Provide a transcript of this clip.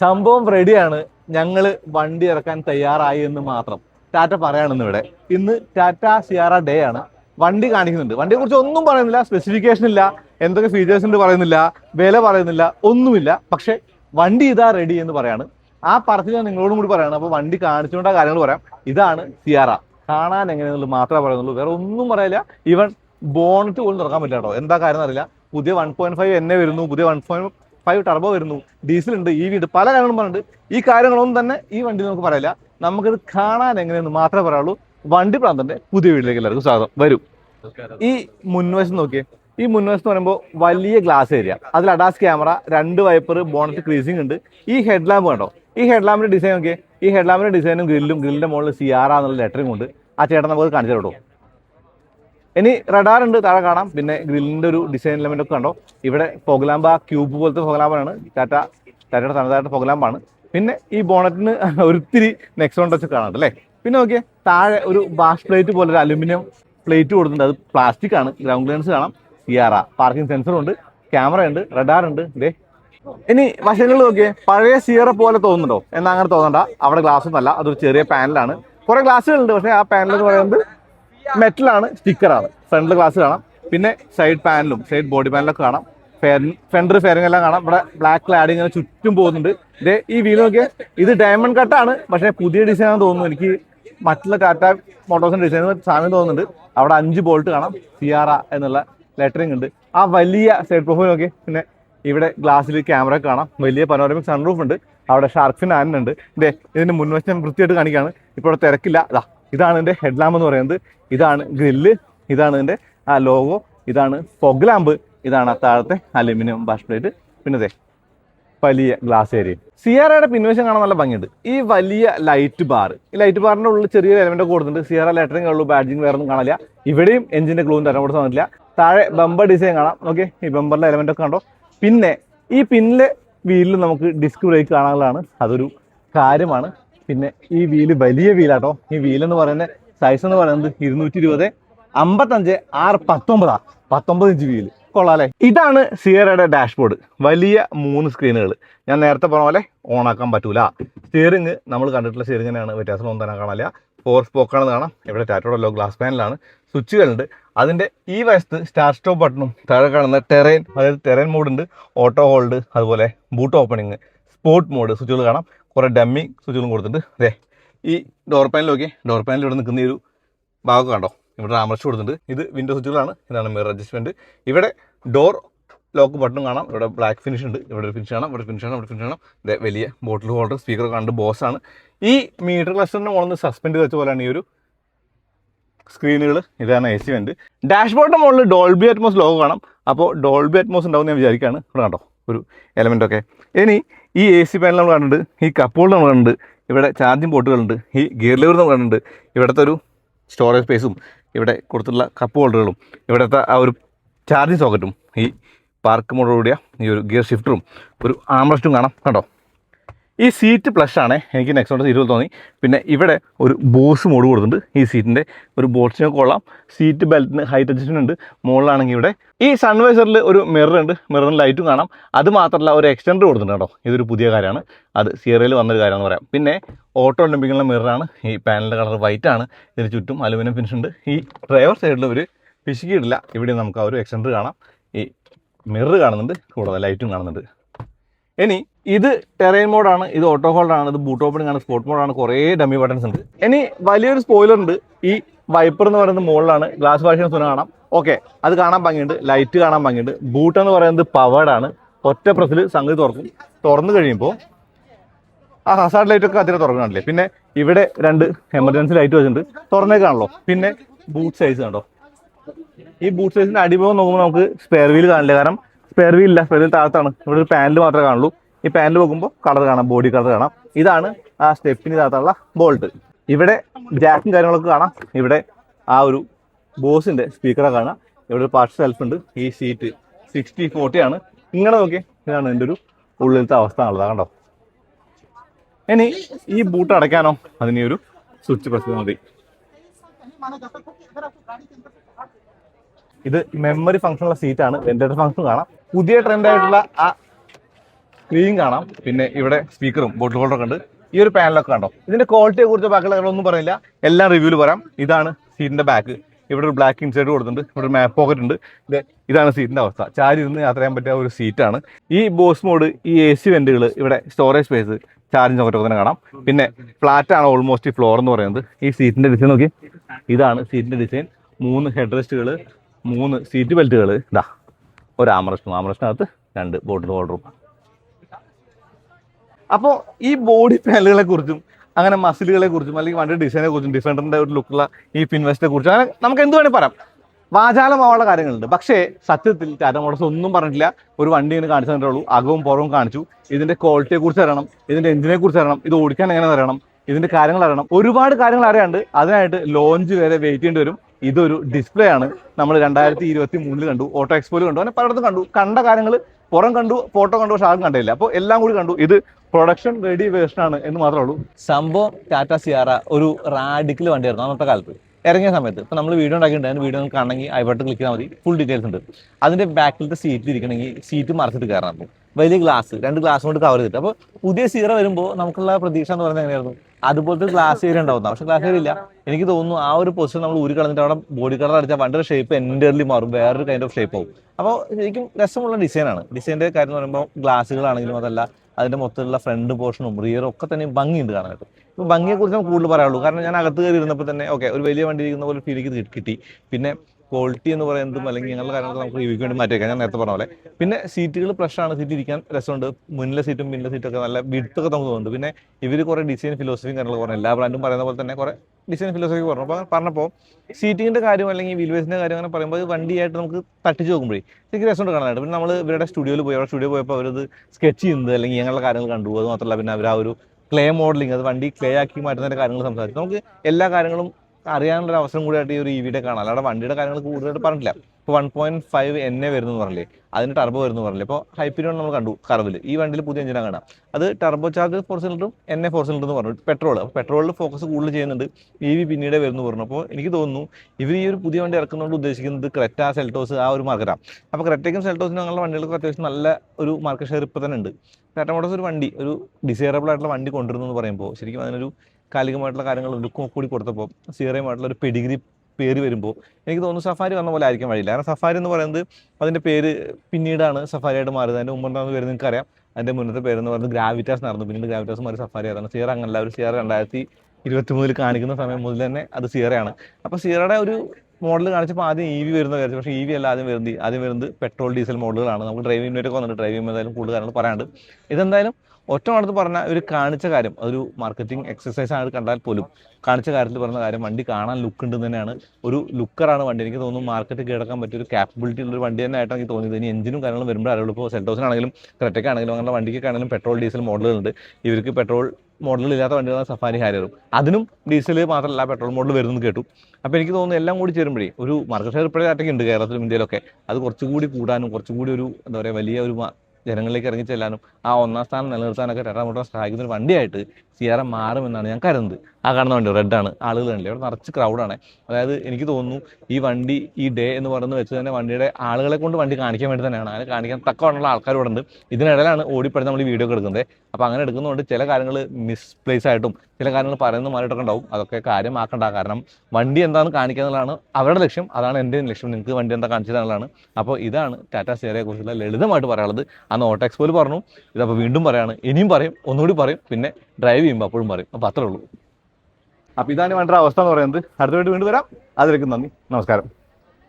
സംഭവം റെഡിയാണ് ഞങ്ങൾ വണ്ടി ഇറക്കാൻ തയ്യാറായി എന്ന് മാത്രം. ടാറ്റ പറയാണെന്ന് ഇവിടെ ഇന്ന് ടാറ്റ സിയാറ ഡേ ആണ്. വണ്ടി കാണിക്കുന്നുണ്ട്. വണ്ടിയെ കുറിച്ച് ഒന്നും പറയുന്നില്ല സ്പെസിഫിക്കേഷൻ ഇല്ല എന്തൊക്കെ ഫീച്ചേഴ്സ് ഉണ്ട് പറയുന്നില്ല വില പറയുന്നില്ല ഒന്നുമില്ല. പക്ഷെ വണ്ടി ഇതാ റെഡി എന്ന് പറയാണ്. ആ പറച്ചിൽ ഞാൻ നിങ്ങളോടും കൂടി പറയാണ്. അപ്പോൾ വണ്ടി കാണിച്ചുകൊണ്ട് ആ കാര്യങ്ങൾ പറയാം. ഇതാണ് സിയാറ. കാണാൻ എങ്ങനെയെന്നുള്ളത് മാത്രമേ പറയുന്നുള്ളൂ. വേറെ ഒന്നും പറയില്ല. ഈവൻ ബോണറ്റ് പോലും തുറക്കാൻ പറ്റില്ല കേട്ടോ. എന്താ കാര്യം അറിയില്ല. പുതിയ വൺ പോയിന്റ് ഫൈവ് എന്നെ വരുന്നു. പുതിയ വൺ പോയിന്റ് ഫൈവ് ടർബോ വരുന്നു ഡീസൽ ഉണ്ട് ഇ വി ഉണ്ട് പല കാര്യങ്ങളും പറഞ്ഞിട്ടുണ്ട്. ഈ കാര്യങ്ങളൊന്നും തന്നെ ഈ വണ്ടി നമുക്ക് പറയില്ല. നമുക്കിത് കാണാൻ എങ്ങനെയെന്ന് മാത്രമേ പറയുള്ളൂ വണ്ടി പ്രാന്തന്റെ പുതിയ വീട്ടിലേക്ക് എല്ലാവർക്കും സ്വാഗതം. വരും. ഈ മുൻവശം നോക്കിയേ ഈ മുൻവശം എന്ന് പറയുമ്പോൾ വലിയ ഗ്ലാസ് ഏരിയ അതിൽ അഡാസ് ക്യാമറ രണ്ട് വൈപ്പർ ബോണറ്റ് ക്രീസിംഗ് ഉണ്ട്. ഈ ഹെഡ് ലാമ്പ് കണ്ടോ? ഈ ഹെഡ് ലാമ്പിന്റെ ഡിസൈൻ നോക്കിയേ ഈ ഹെഡ് ലാമ്പിന്റെ ഡിസൈനും ഗ്രില്ലും ഗ്രില്ലിന്റെ മുകളിൽ സിയാറ എന്നുള്ള ലെറ്ററിംഗ് ഉണ്ട്. ആ ചേട്ടൻ നമുക്ക് കാണിച്ചു കേട്ടോ ഇനി റഡാർ ഉണ്ട് താഴെ കാണാം. പിന്നെ ഗ്രില്ലിന്റെ ഒരു ഡിസൈൻ എലമെന്റ് ഒക്കെ കണ്ടോ? ഇവിടെ പൊഗലാമ്പ ക്യൂബ് പോലത്തെ പൊഗലാമ്പാണ് ടാറ്റ ടാറ്റയുടെ തനതായിട്ട് പൊഗലാമ്പാണ് പിന്നെ ഈ ബോണറ്റിന് ഒരിത്തിരി നെക്സോൺ ടച്ച് കാണാം അല്ലേ? പിന്നെ നോക്കിയേ താഴെ ഒരു ബാഷ് പ്ലേറ്റ് പോലെ ഒരു അലുമിനിയം പ്ലേറ്റ് കൊടുത്തിട്ടുണ്ട്. അത് പ്ലാസ്റ്റിക് ആണ്. ഗ്രൗണ്ട് ലെൻസ് കാണാം. സിയാറ പാർക്കിംഗ് സെൻസർ ഉണ്ട് ക്യാമറ ഉണ്ട് റഡാർ ഉണ്ട് ഇതേ ഇനി വശങ്ങളിൽ നോക്കിയേ പഴയ സിയറ പോലെ തോന്നുന്നുണ്ടോ? എന്നാ അങ്ങനെ തോന്നണ്ട. അവിടെ ഗ്ലാസ് ഒന്നല്ല അതൊരു ചെറിയ പാനലാണ് കുറെ ഗ്ലാസ്സുകളുണ്ട് പക്ഷേ ആ പാനൽ എന്ന് പറയുന്നത് മെറ്റലാണ് സ്റ്റിക്കറാണ്. ഫ്രണ്ട് ഗ്ലാസ് കാണാം. പിന്നെ സൈഡ് പാനലും സൈഡ് ബോഡി പാനലൊക്കെ കാണാം. ഫെൻഡർ ഫെയറിംഗ് എല്ലാം കാണാം. ഇവിടെ ബ്ലാക്ക് ക്ലാഡിങ് ഇങ്ങനെ ചുറ്റും പോകുന്നുണ്ട്. ഇതേ ഈ വീൽ നോക്കിയാൽ ഇത് ഡയമണ്ട് കട്ടാണ് പക്ഷേ പുതിയ ഡിസൈൻ ആണെന്ന് തോന്നുന്നു. എനിക്ക് മറ്റുള്ള ടാറ്റ മോട്ടോഴ്സിന്റെ ഡിസൈൻ സാമ്യം തോന്നുന്നുണ്ട്. അവിടെ അഞ്ച് ബോൾട്ട് കാണാം. സിയാറ എന്നുള്ള ലെറ്ററിംഗ് ഉണ്ട്. ആ വലിയ സൈഡ് പ്രൊഫൈൽ നോക്കി പിന്നെ ഇവിടെ ഗ്ലാസ്സിൽ ക്യാമറ കാണാം. വലിയ പനോരമിക് സൺറൂഫ് ഉണ്ട്. അവിടെ ഷാർക്ക് ഫിൻ ആനുണ്ട് ഇതേ ഇതിന്റെ മുൻവശം വൃത്തിയായിട്ട് കാണിക്കുകയാണ് ഇപ്പോൾ തിരക്കില്ല. അതാ ഇതാണ് എന്റെ ഹെഡ് ലാമ്പ് എന്ന് പറയുന്നത്. ഇതാണ് ഗ്രില്ല് ഇതാണ് എന്റെ ആ ലോഗോ ഇതാണ് ഫൊഗ് ലാമ്പ് ഇതാണ് ആ താഴത്തെ അലുമിനിയം ബാഷ് പ്ലേറ്റ് പിന്നെ വലിയ ഗ്ലാസ് ഏരിയ സിയാറയുടെ പിൻവശം കാണാൻ നല്ല ഭംഗിയുണ്ട്. ഈ വലിയ ലൈറ്റ് ബാർ ഈ ലൈറ്റ് ബാറിന്റെ ഉള്ളിൽ ചെറിയൊരു എലമെന്റ് കൊടുത്തിട്ടുണ്ട്. സിയാറ ലെറ്ററിംഗ് ഉള്ളൂ ബാഡ്ജിങ് വേറെ ഒന്നും കാണില്ല. ഇവിടെയും എഞ്ചിന്റെ ക്ലൂവും തരം കൊടുത്ത് വന്നിട്ടില്ല. താഴെ ബമ്പർ ഡിസൈൻ കാണാം. ഓക്കെ ഈ ബമ്പറിന്റെ എലമെന്റ് ഒക്കെ കണ്ടോ? പിന്നെ ഈ പിന്നിലെ വീലിൽ നമുക്ക് ഡിസ്ക് ബ്രേക്ക് കാണാനുള്ളതാണ്. അതൊരു കാര്യമാണ്. പിന്നെ ഈ വീൽ വലിയ വീലാട്ടോ. ഈ വീൽ എന്ന് പറയുന്ന സൈസ് എന്ന് പറയുന്നത് ഇരുന്നൂറ്റി ഇരുപത് അമ്പത്തഞ്ച് ആറ് പത്തൊമ്പതാ. പത്തൊമ്പത് ഇഞ്ച് വീൽ. കൊള്ളാല്ലേ ഇതാണ് സിയറയുടെ ഡാഷ്ബോർഡ് വലിയ മൂന്ന് സ്ക്രീനുകൾ ഞാൻ നേരത്തെ പറഞ്ഞ പോലെ ഓൺ ആക്കാൻ പറ്റൂല. സ്റ്റിയറിംഗ് നമ്മൾ കണ്ടിട്ടുള്ള സ്റ്റിയറിംഗിനാണ് വ്യത്യാസമൊന്നും തന്നെ കാണാനില്ല. ഫോർ സ്പോക്കാണെന്ന് കാണാം. ഇവിടെ ടാറ്റോടല്ലോ ഗ്ലാസ് പാനലാണ് സ്വിച്ചുകളുണ്ട് അതിന്റെ ഈ വശത്ത് സ്റ്റാർ സ്റ്റോപ്പ് ബട്ടണും താഴെ കാണുന്ന ടെറൈൻ അതായത് ടെറൈൻ മോഡ് ഉണ്ട് ഓട്ടോ ഹോൾഡ് അതുപോലെ ബൂട്ട് ഓപ്പണിങ് സ്പോർട്ട് മോഡ് സ്വിച്ചുകൾ കാണാം. കുറെ ഡമ്മി സ്വിച്ചുകളും കൊടുത്തിട്ടുണ്ട്. അതെ ഈ ഡോർ പാനിലൊക്കെ ഡോർ പാനൽ ഇവിടെ നിൽക്കുന്ന ഒരു ഭാഗം കണ്ടോ? ഇവിടെ ആമർച്ച് കൊടുത്തിട്ടുണ്ട്. ഇത് വിൻഡോ സ്വിച്ചുകളാണ്. ഇതാണ് മിറർ അഡ്ജസ്റ്റ്മെന്റ് ഇവിടെ ഡോർ ലോക്ക് ബട്ടൺ കാണാം. ഇവിടെ ബ്ലാക്ക് ഫിനിഷ് ഉണ്ട്. ഇവിടെ ഫിനിഷ് കാണാം. ഇവിടെ ഫിനിഷ് കാണാം. ഇവിടെ ഫിനിഷ് കാണാം. ഇതേ വലിയ ബോട്ടിൽ ഹോൾഡർ സ്പീക്കർ കണ്ട് ബോസാണ് ഈ മീറ്റർ ക്ലസ്റ്ററിന്റെ മുകളിൽ സസ്പെൻഡ് വെച്ച പോലെയാണ് ഈ ഒരു സ്ക്രീനുകൾ ഇതാണ് എ സി വെന്റ് ഡാഷ്ബോർഡിന്റെ മുകളിൽ ഡോൾബി അറ്റ്മോസ് ലോഗോ കാണാം. അപ്പോൾ ഡോൾബി അറ്റ്മോസ് ഉണ്ടാവും ഞാൻ വിചാരിക്കുകയാണ് ഇവിടെ കണ്ടോ? ഒരു എലമെന്റ് ഒക്കെ. ഇനി ഈ എ സി പാനൽ നമ്മൾ കണ്ടിട്ടുണ്ട് ഈ കപ്പ് നമ്മൾ കണ്ടിട്ടുണ്ട് ഇവിടെ ചാർജിങ് പോർട്ടുകളുണ്ട് ഈ ഗിയർ ലെവർ നമ്മൾ കണ്ടിട്ടുണ്ട് ഇവിടുത്തെ ഒരു സ്റ്റോറേജ് സ്പേസും ഇവിടെ കൊടുത്തിട്ടുള്ള കപ്പ് ഹോൾഡറുകളും ഇവിടുത്തെ ആ ഒരു ചാർജിങ് സോക്കറ്റും ഈ പാർക്ക് മോഡോടുകൂടിയ ഈ ഒരു ഗിയർ ഷിഫ്റ്ററും ഒരു ആംറസ്റ്റും കാണാം കണ്ടോ? ഈ സീറ്റ് പ്ലഷ് ആണ് എനിക്ക് നെക്സ്റ്റ് ഇരുപത് തോന്നി. പിന്നെ ഇവിടെ ഒരു ബോസ് മോഡ് കൊടുത്തിട്ടുണ്ട്. ഈ സീറ്റിന്റെ ഒരു ബോട്ട്സിനെ കൊള്ളാം. സീറ്റ് ബെൽറ്റിന് ഹൈറ്റ് അഡ്ജസ്റ്റ്മെന്റ് ഉണ്ട്. മുകളിലാണെങ്കിൽ ഇവിടെ ഈ സൺവൈസറിൽ ഒരു മിറർ ഉണ്ട്. മിററിന് ലൈറ്റും കാണാം. അത് മാത്രമല്ല ഒരു എക്സ്റ്റൻഡർ കൊടുത്തിട്ടുണ്ട് കേട്ടോ. ഇതൊരു പുതിയ കാര്യമാണ്. അത് സിയറയിൽ വന്നൊരു കാര്യമെന്ന് പറയാം. പിന്നെ ഓട്ടോ ഒളിമ്പിക്കുള്ള മിററാണ് ഈ പാനലിന്റെ കളർ വൈറ്റ് ആണ്. ഇതിന് ചുറ്റും അലുമിനിയം ഫിനിഷ് ഉണ്ട്. ഈ ഡ്രൈവർ സൈഡിൽ ഒരു പിശുക്കിയിടില്ല ഇവിടെ നമുക്ക് ആ ഒരു എക്സ്റ്റൻഡർ കാണാം. ഈ മിറർ കാണുന്നുണ്ട്. കൂടാതെ ലൈറ്റും കാണുന്നുണ്ട്. ഇനി ഇത് ടെറൈൻ മോഡാണ് ഇത് ഓട്ടോ ഹോൾഡാണ് ഇത് ബൂട്ട് ഓപ്പണിംഗ് ആണ് സ്പോർട്ട് മോഡാണ് കുറേ ഡമ്മി ബട്ടൺസ് ഉണ്ട്. ഇനി വലിയൊരു സ്പോയിലർ ഉണ്ട് ഈ വൈപ്പർ എന്ന് പറയുന്നത് മുകളിലാണ് ഗ്ലാസ് വാഷിംഗ് സുന കാണാം. ഓക്കെ അത് കാണാൻ ഭംഗിയുണ്ട് ലൈറ്റ് കാണാൻ ഭംഗിയുണ്ട്. ബൂട്ട് എന്ന് പറയുന്നത് പവേർഡ് ആണ് ഒറ്റ പ്രസ്സിൽ സംഗതി തുറക്കും. തുറന്നു കഴിയുമ്പോൾ ആ ഹസാർഡ് ലൈറ്റ് ഒക്കെ അതിനെ തുറക്കണല്ലേ പിന്നെ ഇവിടെ രണ്ട് എമർജൻസി ലൈറ്റ് വെച്ചിട്ടുണ്ട് തുറന്നേക്കാണല്ലോ. പിന്നെ ബൂട്ട് സൈസ് കണ്ടോ? ഈ ബൂട്ട് സൈസിന്റെ അടിഭാഗം നോക്കുമ്പോൾ നമുക്ക് സ്പെയർ വീൽ കാണില്ല കാരണം സ്പെയർ വീൽ ഇല്ല സ്പെയർ വീൽ താഴത്താണ്. ഇവിടെ ഒരു പാനൽ മാത്രമേ കാണുള്ളൂ. ഈ പാനൽ നോക്കുമ്പോൾ കളർ കാണാം ബോഡി കളർ കാണാം. ഇതാണ് ആ സ്റ്റെപ്പിന് താഴത്തുള്ള ബോൾട്ട് ഇവിടെ ജാക്കും കാര്യങ്ങളൊക്കെ കാണാം. ഇവിടെ ആ ഒരു ബോസിന്റെ സ്പീക്കറെ കാണാം. ഇവിടെ ഒരു പാർട്ട് സെൽഫ് ഉണ്ട് ഈ സീറ്റ് സിക്സ്റ്റി ഫോർട്ടി ആണ്. ഇങ്ങനെ നോക്കി ഇതാണ് എന്റെ ഒരു ഉള്ളിലത്തെ അവസ്ഥ ഉള്ളത് കണ്ടോ? ഇനി ഈ ബൂട്ട് അടയ്ക്കാനോ? അതിന് ഒരു സ്വിച്ച് ചെയ്താൽ മതി. ഇത് മെമ്മറി ഫംഗ്ഷനുള്ള സീറ്റാണ് വെന്റിലേറ്റർ ഫംഗ്ഷൻ കാണാം. പുതിയ ട്രെൻഡ് ആയിട്ടുള്ള ആ സ്ക്രീൻ കാണാം. പിന്നെ ഇവിടെ സ്പീക്കറും ബോട്ടിൽ ഹോൾഡറൊക്കെ ഉണ്ട്. ഈ ഒരു പാനലൊക്കെ കണ്ടോ? ഇതിന്റെ ക്വാളിറ്റിയെ കുറിച്ച് ബാക്കിയുള്ള ഒന്നും പറയില്ല. എല്ലാം റിവ്യൂൽ പറയാം. ഇതാണ് സീറ്റിന്റെ ബാക്ക് ഇവിടെ ഒരു ബ്ലാക്ക് ഇൻസൈഡ് കൊടുത്തിട്ടുണ്ട്. ഇവിടെ ഒരു മാപ്പ് പോക്കറ്റ് ഉണ്ട്. ഇത് ഇതാണ് സീറ്റിന്റെ അവസ്ഥ. ചാരി ഇരുന്ന് യാത്ര ചെയ്യാൻ പറ്റിയ ഒരു സീറ്റാണ് ഈ ബോസ് മോഡ് ഈ എ സി വെന്റുകൾ ഇവിടെ സ്റ്റോറേജ് സ്പേസ് ചാർജിങ് സോക്കറ്റൊക്കെ തന്നെ കാണാം. പിന്നെ ഫ്ലാറ്റ് ആണ് ഓൾമോസ്റ്റ് ഈ ഫ്ലോർ എന്ന് പറയുന്നത്. ഈ സീറ്റിന്റെ ഡിസൈൻ നോക്കി ഇതാണ് സീറ്റിന്റെ ഡിസൈൻ മൂന്ന് ഹെഡ് റെസ്റ്റുകൾ മൂന്ന് സീറ്റ് ബെൽറ്റുകൾ ഇതാ ഒരു ആമറസ്റ്റും ആമറസ്റ്റിനകത്ത് രണ്ട് ബോട്ടിൽ ഹോൾഡറും അപ്പോൾ ഈ ബോഡി പാനലുകളെ കുറിച്ചും അങ്ങനെ മസിലുകളെ കുറിച്ചും അല്ലെങ്കിൽ വണ്ടി ഡിസൈനെ കുറിച്ചും ഡിഫൻഡറിന്റെ ഒരു ലുക്കുള്ള ഈ പിൻവെസ്റ്റിനെ കുറിച്ചും അങ്ങനെ നമുക്ക് എന്ത് വേണേൽ പറയാം. വാചാലമാവുള്ള കാര്യങ്ങളുണ്ട്. പക്ഷേ സത്യത്തിൽ ടാറ്റ മോഡൽസ് ഒന്നും പറഞ്ഞിട്ടില്ല. ഒരു വണ്ടി ഇങ്ങനെ കാണിച്ചു തന്നിട്ടുള്ളൂ അകവും പുറവും കാണിച്ചു. ഇതിന്റെ ക്വാളിറ്റിയെ കുറിച്ച് അറിയണം. ഇതിന്റെ എഞ്ചിനെ കുറിച്ച് അറിയണം. ഇത് ഓടിക്കാൻ എങ്ങനെ അറിയണം. ഇതിന്റെ കാര്യങ്ങൾ അറിയണം. ഒരുപാട് കാര്യങ്ങൾ അറിയാണ്ട് അതിനായിട്ട് ലോഞ്ച് വരെ വെയിറ്റ് ചെയ്യേണ്ടി വരും. ഇതൊരു ഡിസ്പ്ലേ ആണ്. നമ്മൾ രണ്ടായിരത്തി ഇരുപത്തി മൂന്നിൽ കണ്ടു ഓട്ടോ എക്സ്പോയിൽ കണ്ടു അങ്ങനെ പലയിടത്തും കണ്ടു. കണ്ട കാര്യങ്ങൾ പുറം കണ്ടു ഫോട്ടോ കണ്ടു പക്ഷെ ആരും കണ്ടില്ല. അപ്പോൾ എല്ലാം കൂടി കണ്ടു. ഇത് പ്രൊഡക്ഷൻ റെഡി വേർഷൻ ആണ് എന്ന് മാത്രമേ ഉള്ളൂ. സംഭവം ടാറ്റ സിയാറ ഒരു റാഡിക്കൽ വണ്ടിയായിരുന്നു അന്നത്തെ കാലത്ത്. ഇറങ്ങിയ സമയത്ത് ഇപ്പൊ നമ്മൾ വീഡിയോ ഉണ്ടാക്കിയിട്ടുണ്ടായിരുന്നു വീഡിയോ നമുക്ക് കാണണമെങ്കിൽ ഐബട്ട് ക്ലിക്ക് ചെയ്താൽ മതി. ഫുൾ ഡീറ്റെയിൽസ് ഉണ്ട്. അതിന്റെ ബാക്കിലത്തെ സീറ്റ് ഇരിക്കണമെങ്കിൽ സീറ്റ് മറച്ചിട്ട് കയറണം വലിയ ഗ്ലാസ് രണ്ട് ഗ്ലാസ് കൊണ്ട് കവർ ചെയ്തിട്ട്. അപ്പോൾ പുതിയ സീറ വരുമ്പോൾ നമുക്കുള്ള പ്രതീക്ഷ എന്ന് പറയുന്നത് എങ്ങനെയായിരുന്നു? അതുപോലത്തെ ഗ്ലാസ് ഏരിയ ഉണ്ടാവുന്ന. പക്ഷെ ഗ്ലാസ് ഏരിയ ഇല്ല. എനിക്ക് തോന്നുന്നു ആ ഒരു പൊസിഷൻ നമ്മൾ ഊരി കളഞ്ഞിട്ട് അവിടെ ബോഡി കളർ അടിച്ചാൽ വണ്ടിയുടെ ഷേപ്പ് എന്റർലി മാറും. വേറൊരു കൈൻഡ് ഓഫ് ഷേപ്പ് ആവും. അപ്പോൾ ശരിക്കും രസമുള്ള ഡിസൈനാണ് ഡിസൈന്റെ കാര്യം എന്ന് പറയുമ്പോൾ ഗ്ലാസ്സുകളാണെങ്കിലും അതല്ല അതിന്റെ മൊത്തത്തിലുള്ള ഫ്രണ്ട് പോർഷനും റിയറും ഒക്കെ തന്നെ ഭംഗിയുണ്ട് കാണാനായിട്ട്. ഇപ്പൊ ഭംഗിയെ കുറിച്ച് നമുക്ക് കൂടുതൽ പറയാനുള്ളൂ. കാരണം ഞാൻ അകത്ത് കയറി ഇരുന്നപ്പോൾ തന്നെ ഓക്കെ ഒരു വലിയ വണ്ടി ഇരിക്കുന്ന പോലെ ഫീലിക്ക് കിട്ടി. പിന്നെ ക്വാളിറ്റി എന്ന് പറയുന്നതും അല്ലെങ്കിൽ ഞങ്ങളുടെ കാര്യങ്ങൾ നമുക്ക് റിവ്യൂക്ക് വേണ്ടി മാറ്റി വെക്കാം. ഞാൻ നേരത്തെ പറഞ്ഞ പോലെ. പിന്നെ സീറ്റുകൾ പ്രഷാണ് സീറ്റ് ഇരിക്കാൻ രസമുണ്ട്. മുന്നിലെ സീറ്റും പിന്നിലെ സീറ്റൊക്കെ നല്ല വിടുത്തൊക്കെ നമുക്ക് തോന്നുന്നുണ്ട്. പിന്നെ ഇവർ കുറേ ഡിസൈൻ ഫിലോസഫിയും കാര്യങ്ങൾ പറഞ്ഞു. എല്ലാ ബ്രാൻഡും പറയുന്ന പോലെ തന്നെ കുറേ ഡിസൈൻ ഫിലോസഫി പറഞ്ഞു. അപ്പോൾ പറഞ്ഞപ്പോൾ സീറ്റിങ്ങിന്റെ കാര്യം അല്ലെങ്കിൽ വീൽ ബേസിന്റെ കാര്യം അങ്ങനെ പറയുമ്പോൾ വണ്ടിയായിട്ട് നമുക്ക് തട്ടിച്ച് നോക്കുമ്പോഴേ എനിക്ക് രസമുണ്ട് കാണാനായിട്ട്. പിന്നെ നമ്മൾ ഇവരുടെ സ്റ്റുഡിയോയിൽ പോയി. അവരുടെ സ്റ്റുഡിയോ പോയപ്പോൾ അവരത് സ്കെച്ച് ചെയ്യുന്നത് അല്ലെങ്കിൽ ഞങ്ങളുടെ കാര്യങ്ങൾ കണ്ടു. അത് മാത്രമല്ല പിന്നെ അവർ ആ ഒരു ക്ലേ മോഡലിംഗ് അത് വണ്ടി ക്ലേ ആക്കി മാറ്റുന്നതിന്റെ കാര്യങ്ങൾ സംസാരിച്ചു. നമുക്ക് എല്ലാ കാര്യങ്ങളും അറിയാനുള്ള അവസരം കൂടിയായിട്ട് ഈ ഒരു ഇവിടെ കാണാം. അല്ലാതെ വണ്ടിയുടെ കാര്യങ്ങൾ കൂടുതലായിട്ട് പറഞ്ഞില്ല ഇപ്പോൾ one point five N A വരുന്നു പറഞ്ഞില്ലേ? അതിന് ടർബോ വരുന്നു പറഞ്ഞില്ലേ? ഇപ്പോൾ ഹൈപ്പീരിയോൺ നമ്മൾ കണ്ടു കറവിൽ ഈ വണ്ടിയിൽ പുതിയ എഞ്ചിനാണ് കാണാം. അത് ടർബോ ചാർജ് ഫോർ സിലിണ്ടറും എൻ എ ഫോർ സിലിണ്ടർ എന്ന് പറഞ്ഞു പെട്രോൾ അപ്പോൾ പെട്രോളിൽ ഫോക്കസ് കൂടുതൽ ചെയ്യുന്നുണ്ട്. ഇ വി പിന്നീട് വരുന്നു പറഞ്ഞു. അപ്പോൾ എനിക്ക് തോന്നുന്നു ഇവർ ഈ ഒരു പുതിയ വണ്ടി ഇറക്കുന്നതുകൊണ്ട് ഉദ്ദേശിക്കുന്നത് ക്രെറ്റ സെൽട്ടോസ് ആ ഒരു മാർക്കറ്റാണ് അപ്പോൾ ക്രെറ്റയ്ക്കും സെൽട്ടോസിനും അങ്ങനെയുള്ള വണ്ടികൾക്ക് അത്യാവശ്യം നല്ല ഒരു മാർക്കറ്റ് ഷെയർ ഇപ്പോൾ തന്നെ ഉണ്ട്. ടാറ്റ മോട്ടോഴ്സ് ഒരു വണ്ടി ഒരു ഡിസൈറബിൾ ആയിട്ടുള്ള വണ്ടി കൊണ്ടുവരുന്നു എന്ന് പറയുമ്പോൾ ശരിക്കും അതിനൊരു കാലികമായിട്ടുള്ള കാര്യങ്ങൾ ലുക്കും കൂടി കൊടുത്തപ്പോൾ സീറയുമായിട്ടുള്ള ഒരു പെഡിഗ്രി പേര് വരുമ്പോൾ എനിക്ക് തോന്നുന്നു സഫാരി വന്ന പോലെ ആയിരിക്കും വഴിയില്ല. കാരണം സഫാരി എന്ന് പറയുന്നത് അതിന്റെ പേര് പിന്നീടാണ് സഫാരിയായിട്ട് മാറിയത്. അതിന്റെ എന്താണെന്ന് പേര് നിങ്ങൾക്ക് അറിയാം അതിന്റെ മുന്നത്തെ പേര് എന്ന് പറയുന്നത് ഗ്രാവിറ്റാസ് നടന്നു പിന്നീട് ഗ്രാവിറ്റാസ് മാറി സഫാരി ആയിരുന്നു സിയറ അങ്ങനല്ല. ഒരു സിയറ രണ്ടായിരത്തി ഇരുപത്തി മൂന്നിൽ കാണിക്കുന്ന സമയം മുതൽ തന്നെ അത് സിയറയാണ് അപ്പോൾ സിയറയുടെ ഒരു മോഡൽ കാണിച്ചപ്പോൾ ആദ്യം ഇ വി വരുന്ന കാര്യം. പക്ഷേ ഇ വി അല്ല ആദ്യം വരുന്നത് ആദ്യം വരുന്നത് പെട്രോൾ ഡീസൽ മോഡലുകളാണ്. നമുക്ക് ഡ്രൈവിംഗ് ഒക്കെ വന്നിട്ട് ഡ്രൈവിംഗ് എന്തായാലും കൂടുതൽ കാര്യങ്ങൾ പറയാണ്ട് ഇതെന്തായാലും ഒറ്റ മണത്ത് പറഞ്ഞ ഒരു കാണിച്ച കാര്യം ഒരു മാർക്കറ്റിംഗ് എക്സസൈസ് ആണ് കണ്ടാൽ പോലും. കാണിച്ച കാര്യത്തിൽ പറഞ്ഞ കാര്യം വണ്ടി കാണാൻ ലുക്ക് ഉണ്ട് തന്നെയാണ്. ഒരു ലുക്കറാണ് വണ്ടി. എനിക്ക് തോന്നുന്നു മാർക്കറ്റ് കിടക്കാൻ പറ്റിയ ഒരു ക്യാപ്പബിലിറ്റി ഉള്ള ഒരു വണ്ടി തന്നെ ആയിട്ടാണ് എനിക്ക് തോന്നിയത്. ഇനി എഞ്ചിനും കാര്യങ്ങളും വരുമ്പോൾ അറിയുള്ളൂ. ഇപ്പോൾ സെൽറ്റോസിനാണെങ്കിലും ക്രെറ്റയ്ക്കാണെങ്കിലും അങ്ങനെ വണ്ടിക്കാണെങ്കിലും പെട്രോൾ ഡീസൽ മോഡലുണ്ട് ഇവർക്ക് പെട്രോൾ മോഡൽ ഇല്ലാത്ത വണ്ടികളാണ് സഫാരി ഹാരിയറും അതിനും ഡീസൽ മാത്രമല്ല പെട്രോൾ മോഡൽ വരുന്നത് കേട്ടു. അപ്പോൾ എനിക്ക് തോന്നുന്നു എല്ലാം കൂടി ചേരുമ്പോഴേ ഒരു മാർക്കറ്റ് ഷെയർ ഇപ്പോഴേ അറ്റൊക്കെ ഉണ്ട് കേരളത്തിലും ഇന്ത്യയിലൊക്കെ. അത് കുറച്ചുകൂടി കൂടാനും കുറച്ചുകൂടി ഒരു എന്താ പറയുക വലിയ ഒരു ജനങ്ങളിലേക്ക് ഇറങ്ങി ചെല്ലാനും ആ ഒന്നാം സ്ഥാനം നിലനിർത്താനൊക്കെ ടാറ്റ മോട്ടോർ സഹായിക്കുന്ന ഒരു വണ്ടിയായിട്ട് സിയാറ മാറുമെന്നാണ് ഞാൻ കരുതുന്നത്. ആ കാണുന്ന വണ്ടി റെഡാണ്. ആളുകൾ കണ്ടില്ലേ? അവിടെ നിറച്ച് ക്രൗഡാണ് അതായത് എനിക്ക് തോന്നുന്നു ഈ വണ്ടി ഈ ഡേ എന്ന് പറയുന്നത് വെച്ച് തന്നെ വണ്ടിയുടെ ആളുകളെ കൊണ്ട് വണ്ടി കാണിക്കാൻ വേണ്ടി തന്നെയാണ്. അങ്ങനെ കാണിക്കാൻ തക്കവണ്ണമുള്ള ആൾക്കാർ ഇവിടെ ഉണ്ട് ഇതിനിടയിലാണ് ഓടിപ്പെടുന്ന നമ്മൾ ഈ വീഡിയോ എടുക്കുന്നത്. അപ്പോൾ അങ്ങനെ എടുക്കുന്നതുകൊണ്ട് ചില കാര്യങ്ങൾ മിസ്പ്ലേസ് ആയിട്ടും ചില കാര്യങ്ങൾ പറയുന്നത് മാറിയിട്ടൊക്കെ ഉണ്ടാവും. അതൊക്കെ കാര്യമാക്കണ്ട. കാരണം വണ്ടി എന്താണെന്ന് കാണിക്കുക എന്നുള്ളതാണ് അവരുടെ ലക്ഷ്യം. അതാണ് എന്റെ ലക്ഷ്യം. നിങ്ങൾക്ക് വണ്ടി എന്താ കാണിച്ചത് എന്നുള്ളതാണ്. അപ്പോൾ ഇതാണ് ടാറ്റാ സിയറയെ കുറിച്ചുള്ള ലളിതമായിട്ട് പറയാനുള്ളത്. അന്ന് ഓട്ടോ എക്സ്പോയിൽ പറഞ്ഞു. ഇതപ്പോൾ വീണ്ടും പറയാണ്. ഇനിയും പറയും. ഒന്നുകൂടി പറയും. പിന്നെ ഡ്രൈവ് ചെയ്യുമ്പോൾ അപ്പോഴും പറയും. അപ്പോൾ അത്രേ ഉള്ളൂ. അപ്പോൾ ഇതാണ് വേണ്ട അവസ്ഥ എന്ന് പറയുന്നത്. അടുത്ത വീണ്ടും വരാം. അതിലേക്ക് നന്ദി. നമസ്കാരം.